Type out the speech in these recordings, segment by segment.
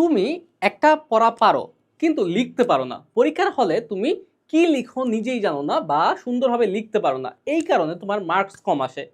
তুমি একটা পড়া পারো, কিন্তু লিখতে পারো না। পরীক্ষার হলে তুমি কি লিখো নিজেই জানো না বা সুন্দরভাবে লিখতে পারো না। এই কারণে তোমার মার্কস কম আসে।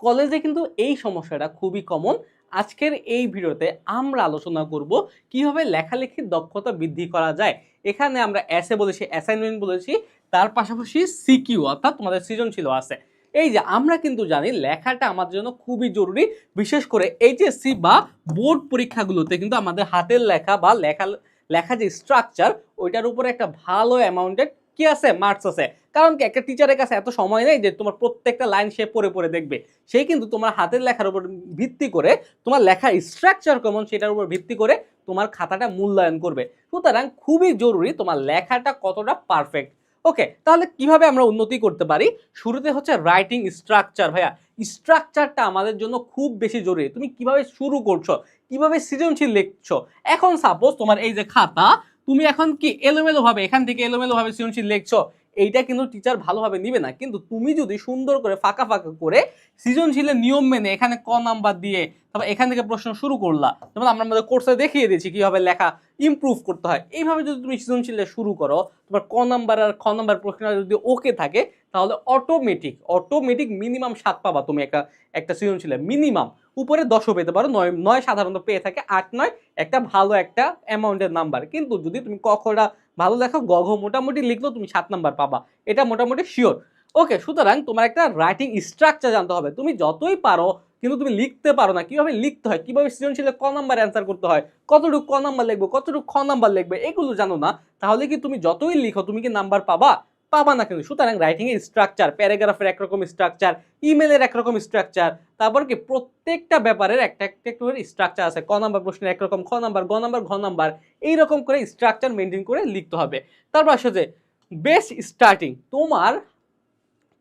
কলেজে কিন্তু এই সমস্যাটা খুবই কমন আজকের এই ভিডিওতে আমরা আলোচনা করব কীভাবে লেখালেখির দক্ষতা বৃদ্ধি করা যায়। এখানে আমরা অ্যাসে বলেছি অ্যাসাইনমেন্ট বলেছি, তার পাশাপাশি সিকিউ অর্থাৎ তোমাদের সৃজনশীল আছে। এই যে আমরা কিন্তু জানি লেখাটা আমাদের জন্য খুবই জরুরি, বিশেষ করে এইচএসসি বা বোর্ড পরীক্ষাগুলোতে কিন্তু আমাদের হাতের লেখা বা লেখা লেখা যে স্ট্রাকচার ওইটার উপরে একটা ভালো অ্যামাউন্টের কি আছে? মার্কস আছে। কারণ কি, একটা টিচারের কাছে এত সময় নেই যে তোমার প্রত্যেকটা লাইন সে পড়ে পড়ে দেখবে। সেই কিন্তু তোমার হাতের লেখার উপর ভিত্তি করে তোমার লেখার স্ট্রাকচার কেমন সেটার উপর ভিত্তি করে তোমার খাতাটা মূল্যায়ন করবে। সুতরাং খুবই জরুরি তোমার লেখাটা কতটা পারফেক্ট ওকে তাহলে কীভাবে আমরা উন্নতি করতে পারি? শুরুতে হচ্ছে রাইটিং স্ট্রাকচার ভাইয়া। স্ট্রাকচারটা আমাদের জন্য খুব বেশি জরুরি। তুমি কীভাবে শুরু করছ? কীভাবে সৃজনশীল লিখছো? এখন সাপোজ তোমার এই যে খাতা, তুমি এখন কি এলোমেলোভাবে, এখান থেকে এলোমেলো ভাবে সৃজনশীল লিখছো? এইটা কিন্তু টিচার ভালোভাবে নিবে না। কিন্তু তুমি যদি সুন্দর করে ফাঁকা ফাঁকা করে সৃজনশীলের নিয়ম মেনে এখানে ক নাম্বার দিয়ে তারপর এখান থেকে প্রশ্ন শুরু করলা, যেমন আমরা আমাদের কোর্সে দেখিয়ে দিয়েছি কীভাবে লেখা ইমপ্রুভ করতে হয়। এইভাবে যদি তুমি সৃজনশীলে শুরু করো, তোমার ক নাম্বার আর খ নাম্বার প্রশ্নটা যদি ওকে থাকে, তাহলে অটোমেটিক অটোমেটিক মিনিমাম সাত পাবা তুমি একটা একটা সৃজনশীলে মিনিমাম উপরে দশও পেতে পারো, নয় নয় সাধারণত পেয়ে থাকে, আট নয়, একটা ভালো একটা অ্যামাউন্টের নাম্বার কিন্তু যদি তুমি কখটা ভালো লেখো গঘ, মোটামুটি লিখলেও তুমি সাত নাম্বার পাবা। এটা মোটামুটি শিওর ওকে সুতরাং তোমার একটা রাইটিং স্ট্রাকচার জানতে হবে। তুমি যতই পারো, কিন্তু তুমি লিখতে পারো না। কীভাবে লিখতে হয়? কীভাবে সৃজনশীলে ক নাম্বার অ্যান্সার করতে হয়? কতটুকু ক নাম্বার লিখব? কতটুকু খ নাম্বার লিখবে? এগুলো জানো না। তাহলে কি তুমি যতই লিখো, তুমি কি নাম্বার পাবা? পাবা না কিন্তু সুতরাং রাইটিং এর স্ট্রাকচার প্যারাগ্রাফের একরকম স্ট্রাকচার ইমেলের একরকম স্ট্রাকচার তারপর কি প্রত্যেকটা ব্যাপারের একটা একটা করে স্ট্রাকচার আছে। ক নাম্বার প্রশ্নের একরকম, খ নাম্বার গ নাম্বার ঘ নাম্বার এইরকম করে স্ট্রাকচার মেনটেন করে লিখতে হবে। তারপর আসে যে বেস্ট স্টার্টিং তোমার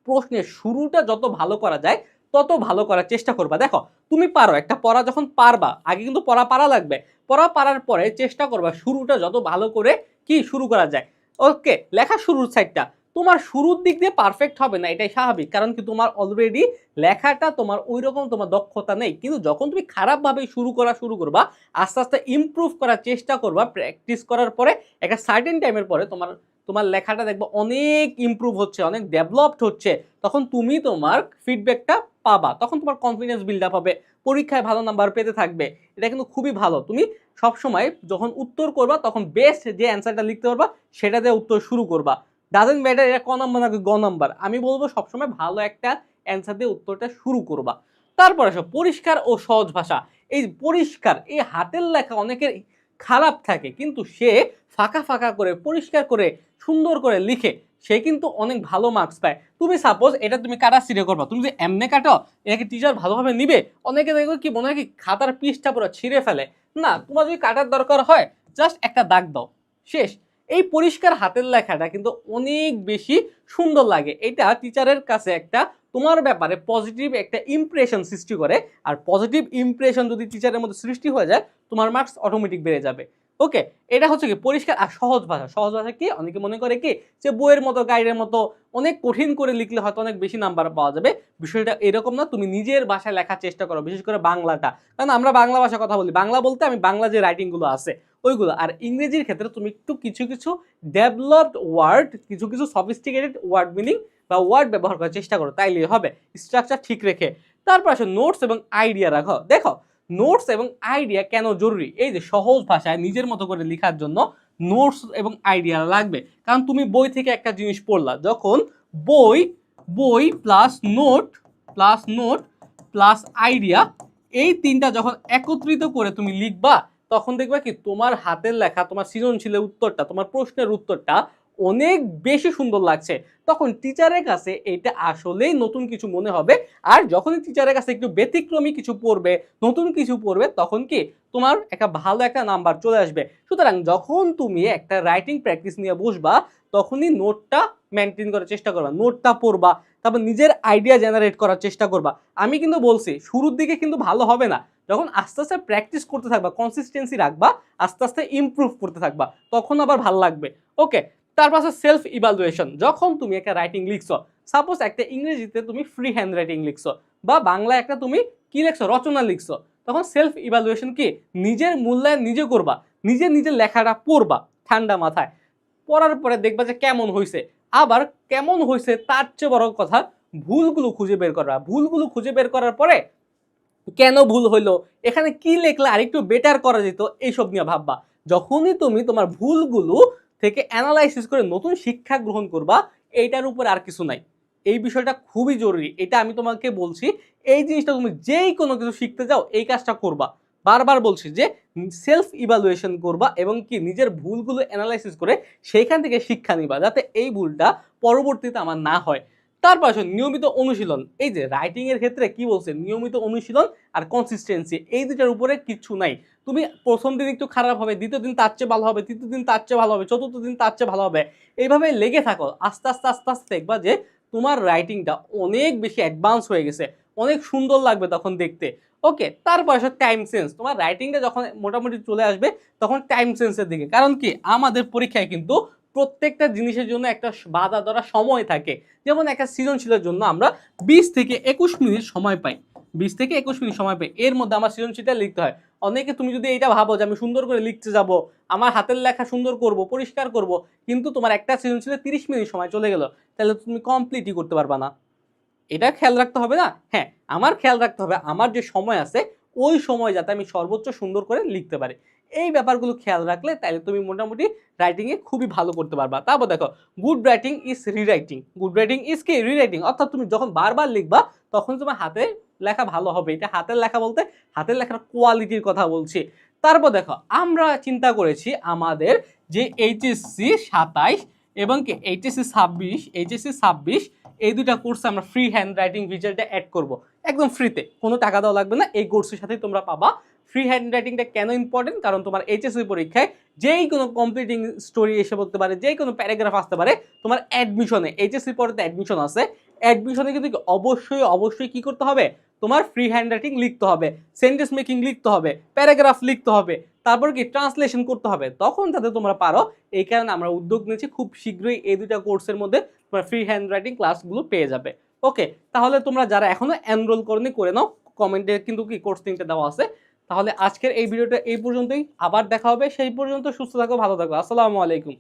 প্রশ্নের শুরুটা যত ভালো করা যায়, তত ভালো করার চেষ্টা করবা। দেখো, তুমি পারো, একটা পড়া যখন পারবা, আগে কিন্তু পড়া পারা লাগবে। পড়া পারার পরে চেষ্টা করবা শুরুটা যত ভালো করে কি শুরু করা যায়। ওকে লেখা শুরুর সাইডটা তোমার শুরুর দিক দিয়ে পারফেক্ট হবে না, এটাই স্বাভাবিক। কারণ কি, তোমার অলরেডি লেখাটা তোমার ওই রকম তোমার দক্ষতা নেই। কিন্তু যখন তুমি খারাপভাবে শুরু করা শুরু করবা, আস্তে আস্তে ইমপ্রুভ করার চেষ্টা করবা প্র্যাকটিস করার পরে, একটা সার্টেন টাইমের পরে তোমার তোমার লেখাটা দেখব অনেক ইমপ্রুভ হচ্ছে, অনেক ডেভেলপড হচ্ছে। তখন তুমি তোমার ফিডব্যাকটা পাবা, তখন তোমার কনফিডেন্স বিল্ড আপ হবে, পরীক্ষায় ভালো নাম্বার পেতে থাকবে, এটা কিন্তু খুবই ভালো। তুমি সবসময় যখন উত্তর করবা, তখন বেস্ট যে অ্যান্সারটা লিখতে পারবা, সেটা দিয়ে উত্তর শুরু করবা। ডাজেন্ট ম্যাটার এটা ক নাম্বার নাকি গ নাম্বার আমি বলব সবসময় ভালো একটা অ্যান্সার দিয়ে উত্তরটা শুরু করবা। তারপর আসো, পরিষ্কার ও সহজ ভাষা। এই পরিষ্কার, এই হাতের লেখা অনেকের খারাপ থাকে, কিন্তু সে ফাঁকা ফাঁকা করে, পরিষ্কার করে, সুন্দর করে লিখে সে কিন্তু অনেক ভালো মার্কস পায়। তুমি সাপোজ এটা তুমি কাটা ছিঁড়ে করবা, তুমি যদি এমনে কাটো, এটাকে টিচার ভালোভাবে নিবে, অনেকে দেখবে কি মনে হয় কি খাতার পিসটা পুরো ছিঁড়ে ফেলে। না, তোমার যদি কাটার দরকার হয় জাস্ট একটা দাগ দাও, শেষ। এই পরিষ্কার হাতের লেখাটা কিন্তু অনেক বেশি সুন্দর লাগে। এটা টিচারের কাছে একটা, তোমার ব্যাপারে পজিটিভ একটা ইমপ্রেশন সৃষ্টি করে। আর পজিটিভ ইমপ্রেশন যদি টিচারের মধ্যে সৃষ্টি হয়ে যায়, তোমার মার্কস অটোমেটিক বেড়ে যাবে। ওকে, এটা হচ্ছে কি পরিষ্কার আর সহজ ভাষা। সহজ ভাষা কি? অনেকে মনে করে কি যে বইয়ের মতো, গাইডের মতো অনেক কঠিন করে লিখলে হয়তো অনেক বেশি নাম্বার পাওয়া যাবে। বিষয়টা এরকম না, তুমি নিজের ভাষায় লেখার চেষ্টা করো, বিশেষ করে বাংলাটা। কারণ আমরা বাংলা ভাষা কথা বলি। বাংলা বলতে আমি বাংলা যে রাইটিংগুলো আছে, ওইগুলো। আর ইংরেজির ক্ষেত্রে তুমি একটু কিছু কিছু ডেভেলপড ওয়ার্ড কিছু কিছু সফিস্টিকেটেড ওয়ার্ড মিনিং বা ওয়ার্ড ব্যবহার করার চেষ্টা করো তাইলে হবে। স্ট্রাকচার ঠিক রেখে। তারপর আসো নোটস এবং আইডিয়া রাখো। দেখো নোটস এবং আইডিয়া কেন জরুরি? এই যে সহজ ভাষায় নিজের মতো করে লেখার জন্য নোটস এবং আইডিয়া লাগবে। কারণ তুমি বই থেকে একটা জিনিস পড়লা, যখন বই বই plus note plus note plus idea এই তিনটা যখন একত্রিত করে তুমি লিখবা, তখন দেখবা কি তোমার হাতের লেখা, তোমার সৃজনশীলের উত্তরটা, তোমার প্রশ্নের উত্তরটা অনেক বেশি সুন্দর লাগছে। তখন টিচারের কাছে এটা আসলেই নতুন কিছু মনে হবে। আর যখনই টিচারের কাছে একটু ব্যতিক্রমী কিছু পড়বে, নতুন কিছু পড়বে, তখন কি তোমার একটা ভালো একটা নাম্বার চলে আসবে। সুতরাং যখন তুমি একটা রাইটিং প্র্যাকটিস নিয়ে বসবা, তখনই নোটটা মেনটেন করার চেষ্টা করবা নোটটা পড়বা, তারপর নিজের আইডিয়া জেনারেট করার চেষ্টা করবা। আমি কিন্তু বলছি, শুরুর দিকে কিন্তু ভালো হবে না। যখন আস্তে আস্তে প্র্যাকটিস করতে থাকবা কনসিস্টেন্সি রাখবা, আস্তে আস্তে ইমপ্রুভ করতে থাকবা, তখন আবার ভালো লাগবে। ওকে তারপর আছে সেলফ ইভালুয়েশন যখন তুমি একটা রাইটিং লিখছো সাপোজ একটা ইংরেজিতে তুমি ফ্রি হ্যান্ড রাইটিং লিখছো, বা বাংলা একটা তুমি কি লিখছো, রচনা লিখছো, তখন সেলফ ইভালুয়েশন কি? নিজের মূল্যায়ন নিজে করবা, নিজে নিজের লেখাটা পড়বা, ঠান্ডা মাথায়। পড়ার পরে দেখবা যে কেমন হয়েছে আবার কেমন হয়েছে তার চেয়ে বড় কথা ভুলগুলো খুঁজে বের করা। ভুলগুলো খুঁজে বের করার পরে কেন ভুল হইল? এখানে কি লেখলে আরেকটু বেটার করা যেত? এইসব নিয়ে ভাববা। যখনই তুমি তোমার ভুলগুলো থেকে অ্যানালাইসিস করে নতুন শিক্ষা গ্রহণ করবা, এইটার উপর আর কিছু নাই। এই বিষয়টা খুবই জরুরি। এটা আমি তোমাকে বলছি, এই জিনিসটা তুমি যেই কোনো কিছু শিখতে যাও, এই কাজটা করবা। বারবার বলছি যে সেলফ ইভ্যালুয়েশন করবা এবং কি নিজের ভুলগুলো অ্যানালাইসিস করে সেইখান থেকে শিক্ষা নিবা, যাতে এই ভুলটা পরবর্তীতে আমার না হয়। তারপর আসো নিয়মিত অনুশীলন। এই যে রাইটিং এর ক্ষেত্রে কি বলছে? নিয়মিত অনুশীলন আর কনসিস্টেন্সি এই দুটার উপরে কিছু নাই। তুমি প্রথম দিন একটু খারাপ হবে, দ্বিতীয় দিন তার চেয়ে ভালো হবে, তৃতীয় দিন তার চেয়ে ভালো হবে, চতুর্থ দিন তার চেয়ে ভালো হবে। এইভাবে লেগে থাকো, আস্তে আস্তে আস্তে আস্তে দেখবা যে তোমার রাইটিংটা অনেক বেশি অ্যাডভান্স হয়ে গেছে, অনেক সুন্দর লাগবে তখন দেখতে। ওকে তারপর আসো টাইম সেন্স তোমার রাইটিংটা যখন মোটামুটি চলে আসবে, তখন টাইম সেন্সের দিকে। কারণ কি? আমাদের পরীক্ষায় কিন্তু প্রত্যেকটা জিনিসের জন্য একটা বাধা ধরা সময় থাকে। যেমন একটা সৃজনশীলের জন্য আমরা বিশ থেকে একুশ মিনিট সময় পাই। বিশ থেকে একুশ মিনিট সময় পাই। এর মধ্যে আমার সৃজনশীলটা লিখতে হয়। অনেকে তুমি যদি এটা ভাবো যে আমি সুন্দর করে লিখতে যাব, আমার হাতের লেখা সুন্দর করব, পরিষ্কার করব, কিন্তু তোমার একটা সৃজনশীলে তিরিশ মিনিট সময় চলে গেল, তাহলে তুমি কমপ্লিটই করতে পারবা না। এটা খেয়াল রাখতে হবে না? হ্যাঁ আমার খেয়াল রাখতে হবে। আমার যে সময় আছে, ওই সময় যাতে আমি সর্বোচ্চ সুন্দর করে লিখতে পারি। এই ব্যাপারগুলো খেয়াল রাখলে তাহলে তুমি মোটামুটি রাইটিংয়ে খুবই ভালো করতে পারবা। তারপর দেখো good writing is rewriting good writing is কি? রিরাইটিং অর্থাৎ তুমি যখন বারবার লিখবা, তখন তোমার হাতে লেখা ভালো হবে। এটা হাতের লেখা বলতে হাতের লেখার কোয়ালিটির কথা বলছি। তারপর দেখো, আমরা চিন্তা করেছি আমাদের যে এইচএসসি সাতাইশ এবং কি এইচএসসি ছাব্বিশ এইচএসসি ছাব্বিশ, এই দুটা কোর্সে আমরা ফ্রি হ্যান্ড রাইটিং ভিজুয়ালটা অ্যাড করব। একদম ফ্রিতে কোনো টাকা দেওয়া লাগবে না। এই কোর্সের সাথেই তোমরা পাবা। ফ্রি হ্যান্ড রাইটিংটা কেন ইম্পর্টেন্ট কারণ তোমার এইচএসসি পরীক্ষায় যেই কোনো কমপ্লিটিং স্টোরি এসে বলতে পারে, যেই কোনো প্যারাগ্রাফ আসতে পারে, তোমার অ্যাডমিশনে এইচএসসি পরে তো অ্যাডমিশন আছে। অ্যাডমিশনে কিন্তু অবশ্যই অবশ্যই কি করতে হবে? তোমার ফ্রি হ্যান্ড রাইটিং লিখতে হবে সেন্টেন্স মেকিং লিখতে হবে প্যারাগ্রাফ লিখতে হবে, তারপর কি ট্রান্সলেশন করতে হবে। তখন যাতে তোমরা পারো, এই কারণে আমরা উদ্যোগ নিয়েছি, খুব শীঘ্রই এই দুটা কোর্সের মধ্যে তোমরা ফ্রি হ্যান্ড রাইটিং ক্লাসগুলো পেয়ে যাবে। ওকে তাহলে তোমরা যারা এখনও এনরোল করনি, করে নাও। কমেন্টে কিন্তু কি কোর্স লিঙ্কটা দেওয়া আছে। তাহলে আজকের এই ভিডিওটা এই পর্যন্তই। আবার দেখা হবে। সেই পর্যন্ত সুস্থ থাকো, ভালো থাকো। আসসালামু আলাইকুম।